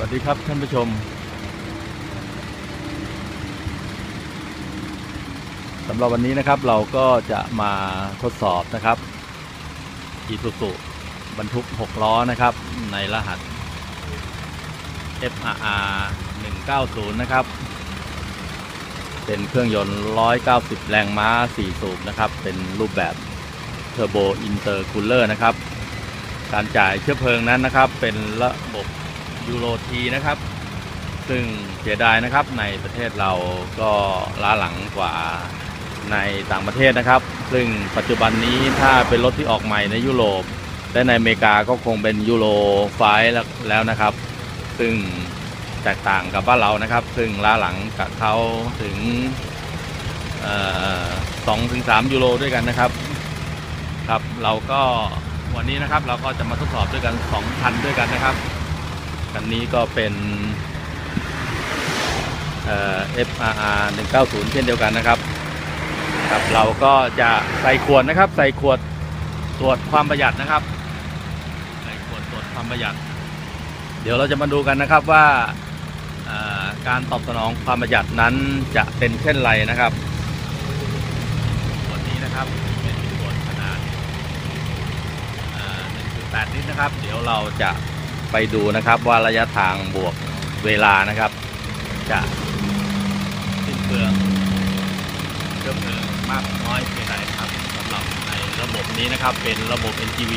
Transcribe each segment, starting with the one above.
วัสดีครับท่านผู้ชม สำหรับวันนี้นะครับเราก็จะมาทดสอบนะครับอีซูซุบรรทุก 6 ล้อนะครับ ในรหัส FRR 190 นะครับ เป็นเครื่องยนต์ 190 แรงม้า 4 สูบนะครับ เป็นรูปแบบเทอร์โบอินเตอร์คูลเลอร์นะครับ การจ่ายเชื้อเพลิงนั้นนะครับ เป็นระบบ ยูโรทีนะครับ ซึ่งเสียดายนะครับในประเทศเราก็ล้าหลังกว่าในต่างประเทศนะครับ ซึ่งปัจจุบันนี้ถ้าเป็นรถที่ออกใหม่ในยุโรป และในอเมริกาก็คงเป็นยูโรไฟแล้วแล้วนะครับ ซึ่งแตกต่างกับบ้านเรานะครับ ซึ่งล้าหลังกับเขาถึงสองถึงสามยูโรด้วยกันนะครับ ครับเราก็วันนี้นะครับเราก็จะมาทดสอบด้วยกัน2คันด้วยกันนะครับ คันนี้ก็เป็นเอ่อ FRR 190 เช่นเดียวกันนะครับครับเราก็จะใส่ขวดนะครับ ใส่ขวดตรวจความประหยัดนะครับ ใส่ขวดตรวจความประหยัด เดี๋ยวเราจะมาดูกันนะครับว่าการตอบสนองความประหยัดนั้นจะเป็นเช่นไรนะครับขวดนี้นะครับเป็นขวดขนาด1.8ลิตรนะครับ เดี๋ยวเราจะ ไปดูนะครับว่าระยะทางบวกเวลานะครับ จะสิ้นเปลืองเชื้อเพลิงมากน้อยเพียงใดครับสำหรับในระบบนี้นะครับ เป็นระบบ NGV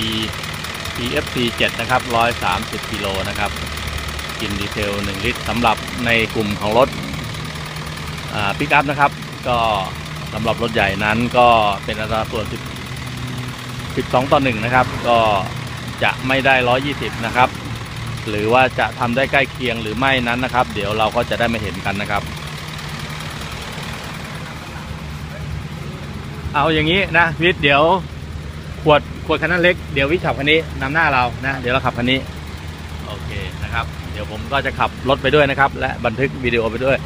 PFC 7 นะครับ 130 กิโลนะครับ กินดีเทล1 ลิตรสำหรับในกลุ่มของรถปิกอัพนะครับ ก็สำหรับรถใหญ่นั้นก็เป็นอัตราส่วน10 12 ต่อ 1 นะครับ ก็จะไม่ได้ 120 นะครับ หรือว่าจะทำได้ใกล้เคียงหรือไม่นั้นนะครับ เดี๋ยวเราก็จะได้มาเห็นกันนะครับ เอาอย่างนี้นะวิทย์เดี๋ยวขวดขวดคันนั้นเล็กเดี๋ยววิทย์ขับคันนี้นำหน้าเรานะเดี๋ยวเราขับคันนี้โอเคนะครับ เดี๋ยวผมก็จะขับรถไปด้วยนะครับ และบันทึกวิดีโอไปด้วย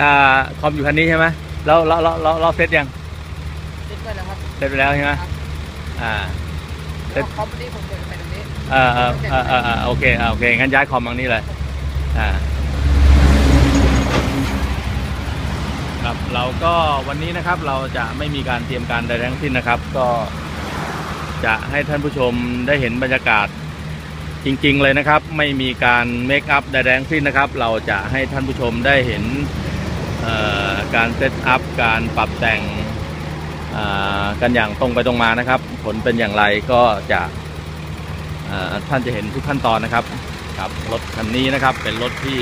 อ่าคอมอยู่คันนี้ใช่ไหมแล้วเราเราเราเราเซตยังติดด้วยนะครับเซตไปแล้วใช่ไหมครับอ่า แล้วคอมนี้ผมเปิดไปตรงนี้อ่าอ่าอ่าอ่าโอเคอ่าโอเคงั้นย้ายคอมมังนี้เลยอ่าครับเราก็วันนี้นะครับเราจะไม่มีการเตรียมการใดทั้งสิ้นนะครับ ก็จะให้ท่านผู้ชมได้เห็นบรรยากาศจริง ๆ เลยนะครับ ไม่มีการเมคอัพใดทั้งสิ้นนะครับ เราจะให้ท่านผู้ชมได้เห็นอ่อการเซตอัพการปรับแต่ง กันอย่างตรงไปตรงมานะครับ ผลเป็นอย่างไรก็จะท่านจะเห็นทุกขั้นตอนนะครับกับรถคันนี้นะครับ เป็นรถที่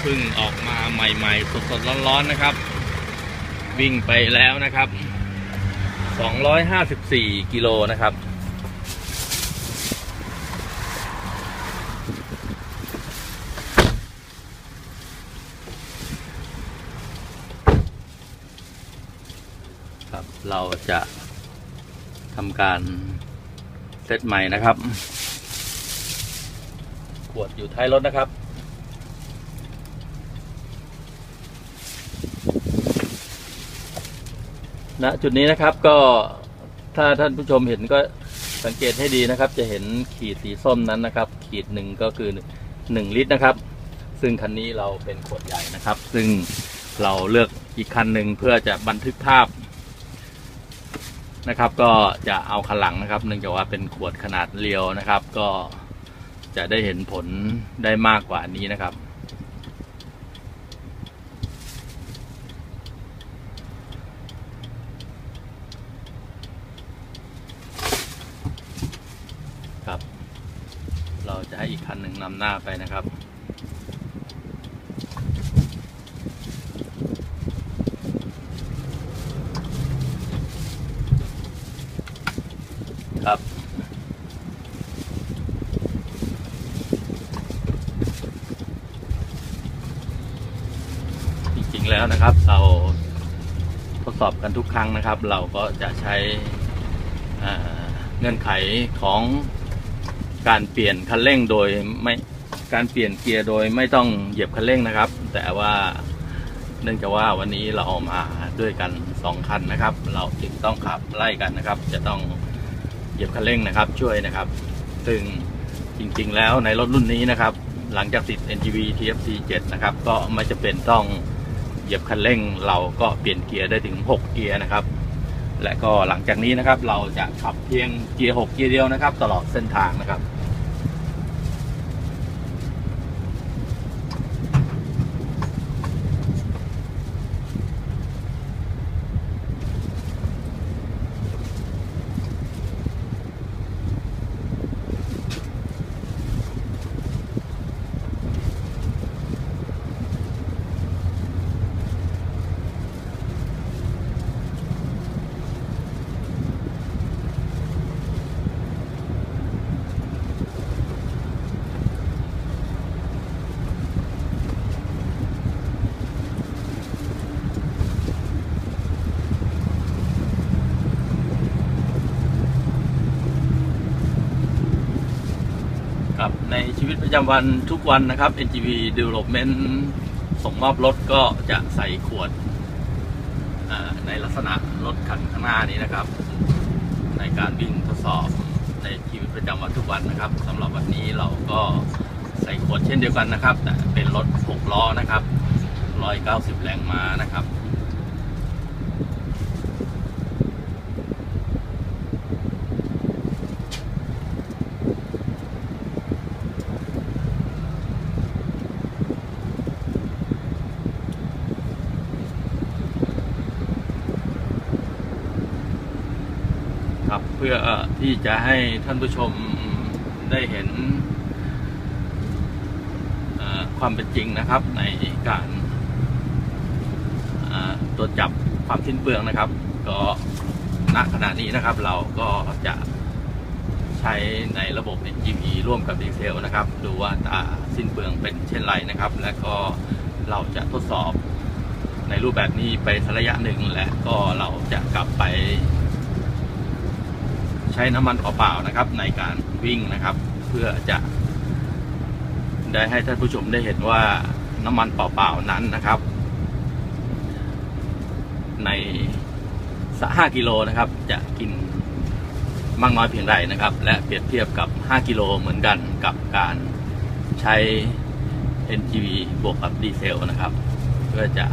เพิ่งออกมาใหม่ๆสดๆร้อนๆนะครับ วิ่งไปแล้วนะครับ 254 กิโลนะครับ เราจะทำการเซตใหม่นะครับ ขวดอยู่ท้ายรถนะครับ ณ จุดนี้นะครับก็ถ้าท่านผู้ชมเห็นก็สังเกตให้ดีนะครับ จะเห็นขีดสีส้มนั้นนะครับ ขีดหนึ่งก็คือหนึ่งลิตรนะครับ ซึ่งคันนี้เราเป็นขวดใหญ่นะครับ ซึ่งเราเลือกอีกคันหนึ่งเพื่อจะบันทึกภาพ นะครับ ก็จะเอาคันหลังนะครับ เนื่องจากว่าเป็นขวดขนาดเรียวนะครับ ก็จะได้เห็นผลได้มากกว่านี้นะครับ ครับ เราจะให้อีกคันหนึ่งนำหน้าไปนะครับ ครับ จริงๆแล้วนะครับ เราทดสอบกันทุกครั้งนะครับ เราก็จะใช้เงื่อนไขของการเปลี่ยนคันเร่งโดยไม่การเปลี่ยนเกียร์โดยไม่ต้องเหยียบคันเร่งนะครับ แต่ว่าเนื่องจากว่าวันนี้เราเอามาด้วยกันสองคันนะครับ เราจึงต้องขับไล่กันนะครับ จะต้อง เหยียบคันเร่งนะครับ ช่วยนะครับ ซึ่งจริงๆ แล้วในรถรุ่นนี้นะครับ หลังจากติด NGV TFC 7 นะครับ ก็ไม่จะเป็นต้องเหยียบคันเร่ง เราก็เปลี่ยนเกียร์ได้ถึง 6 เกียร์นะครับ และก็หลังจากนี้นะครับเราจะขับเพียงเกียร์ 6 เกียร์เดียวนะครับ ตลอดเส้นทางนะครับครับ จำวันทุกวันนะครับ NGV Development ส่งมอบรถก็จะใส่ขวดในลักษณะรถคันข้างหน้านี้นะครับ ในการวิ่งทดสอบในชีวิตประจำวันทุกวันนะครับสำหรับวันนี้เราก็ใส่ขวดเช่นเดียวกันนะครับแต่เป็นรถ 6 ล้อนะครับ 190 แรงม้านะครับ พื่อที่จะให้ท่านผู้ชมได้เห็นความเป็นจริงนะครับ ในการตรวจจับความสิ้นเปลืองนะครับ ก็ณขณะนี้นะครับ เราก็จะใช้ในระบบ NGV ร่วมกับดีเซลนะครับ ดูว่าตาสิ้นเปลืองเป็นเช่นไรนะครับ และก็เราจะทดสอบในรูปแบบนี้ไปสักระยะหนึ่งและก็เราจะกลับไป ใช้น้ำมันเปล่าๆนะครับ ในการวิ่งนะครับ เพื่อจะได้ให้ท่านผู้ชมได้เห็นว่าน้ำมันเปล่าๆนั้นนะครับ ในสักห้ากิโลนะครับ จะกินมากน้อยเพียงไรนะครับ และเปรียบเทียบกับ 5 กิโลเหมือนกันกับการใช้ NGV บวกกับดีเซลนะครับ เพื่อจะ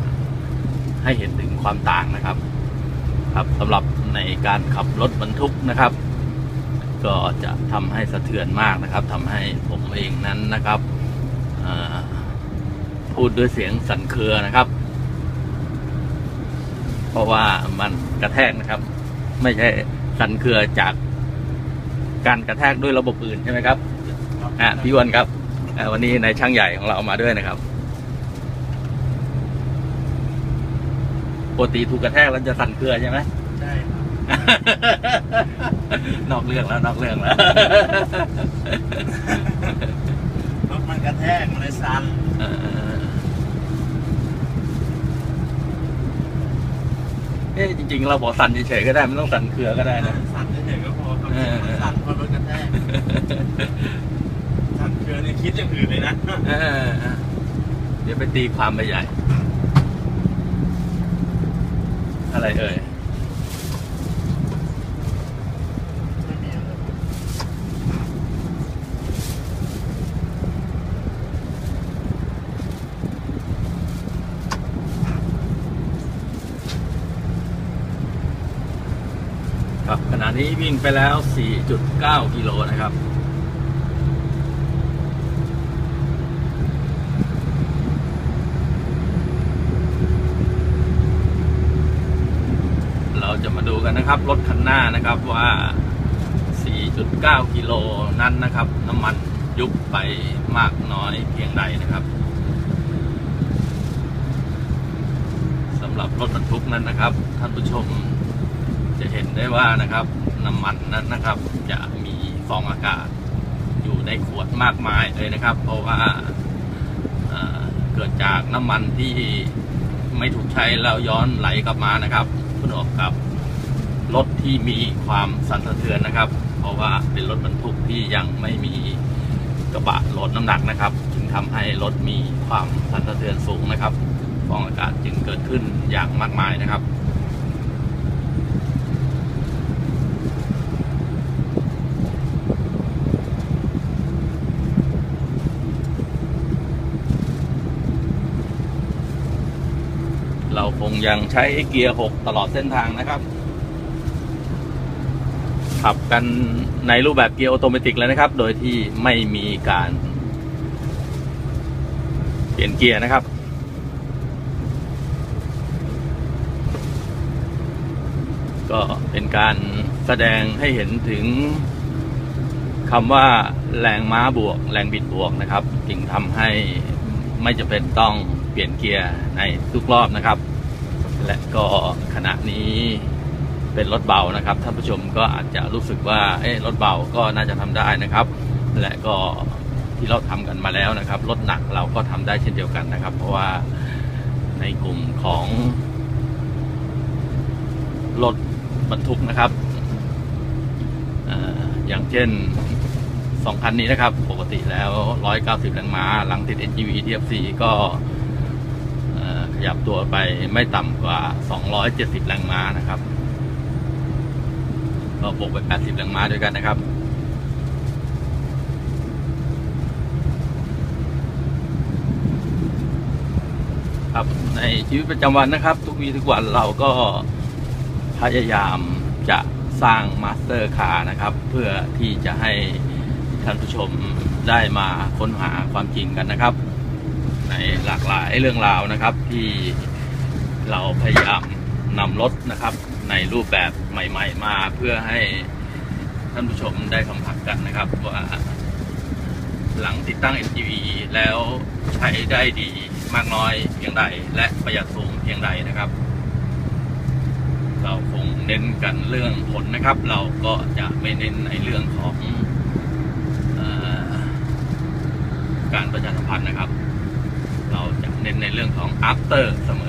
ให้เห็นถึงความต่างนะครับ ครับสำหรับในการขับรถบรรทุกนะครับ ก็จะทำให้สะเทือนมากนะครับทำให้ผมเองนั้นนะครับพูดด้วยเสียงสั่นเครือนะครับ เพราะว่ามันกระแทกนะครับ ไม่ใช่สั่นเครือจากการกระแทกด้วยระบบอื่นใช่ไหมครับอ่าพี่วันครับวันนี้ในช่างใหญ่ของเรามาด้วยนะครับปกติถูกกระแทกแล้วจะสั่นเครือใช่ไหม นอกเรื่องแล้วนอกเรื่องแล้ว รถมันกระแทกมันเลยสั่นเอ่อเอ๊ะจริง ๆ เราบอกสั่นเฉยๆก็ได้ไม่ต้องสั่นเครือก็ได้นะ สั่นเฉยๆก็พอครับเออ มันสั่นเพราะรถกระแทกสั่นเกินนี่คิดอย่างอื่นเลยนะเออเดี๋ยวไปตีความไปใหญ่ อะไรเอ่ย ไม่มีอะไร ครับขณะ นี้วิ่งไปแล้ว 4.9 กิโลนะครับ เราจะมาดูกันนะครับ รถคันหน้านะครับว่า 4.9 กิโลนั้นนะครับ น้ำมันยุบไปมากน้อยเพียงใดนะครับสำหรับรถบรรทุกนั้นนะครับ ท่านผู้ชม จะเห็นได้ว่านะครับน้ำมันนั้นนะครับ จะมีฟองอากาศอยู่ในขวดมากมายเลยนะครับ เพราะว่าเเกิดจากน้ำมันที่ไม่ถูกใช้แล้วย้อนไหลกลับมานะครับประกอบกับรถที่มีความสั่นสะเทือนนะครับ เพราะว่าเป็นรถบรรทุกที่ยังไม่มีกระบะโหลดน้ำหนักนะครับ จึงทำให้รถมีความสั่นสะเทือนสูงนะครับฟองอากาศจึงเกิดขึ้นอย่างมากมายนะครับ คงยังใช้เกียร์ 6 ตลอดเส้นทางนะครับ ขับกันในรูปแบบเกียร์ออโตเมติกเลยนะครับ โดยที่ไม่มีการ เปลี่ยนเกียร์นะครับก็เป็นการแสดงให้เห็นถึงคำว่าแรงม้าบวก แรงบิดบวกนะครับ จึงทำให้ไม่จำเป็นต้องเปลี่ยนเกียร์ในทุกรอบนะครับ และก็ขณะนี้เป็นรถเบานะครับท่านผู้ชมก็อาจจะรู้สึกว่าเอ๊ะรถเบาก็น่าจะทำได้นะครับ และก็ที่เราทำกันมาแล้วนะครับรถหนักเราก็ทำได้เช่นเดียวกันนะครับ เพราะว่าในกลุ่มของรถบรรทุกนะครับออย่างเช่นสองคันนี้นะครับ ปกติแล้ว 190 แรงม้า หลังติด NGV TFC ก็เอ่อข ยับตัวไปไม่ต่ำกว่า 270 แรงม้านะครับ ก็บวกไป 80 แรงม้าด้วยกันนะครับครับในชีวิตประจำวันนะครับ ทุกวีทุกวันเราก็พยายามจะสร้างมาสเตอร์คาร์นะครับ เพื่อที่จะให้ท่านผู้ชมได้มาค้นหาความจริงกันนะครับ ในหลากหลายเรื่องราวนะครับ ที่เราพยายามนำรถนะครับ ในรูปแบบใหม่ ๆ มาเพื่อให้ท่านผู้ชมได้สัมผัสกันนะครับว่าหลังติดตั้ง MGV แล้วใช้ได้ดีมากน้อยเพียงใด และประหยัดสูงเพียงใดนะครับ เราคงเน้นกันเรื่องผลนะครับ เราก็จะไม่เน้นในเรื่องของอการประชาสัมพันธ์นะครับ เน้นในเรื่องของ after เสม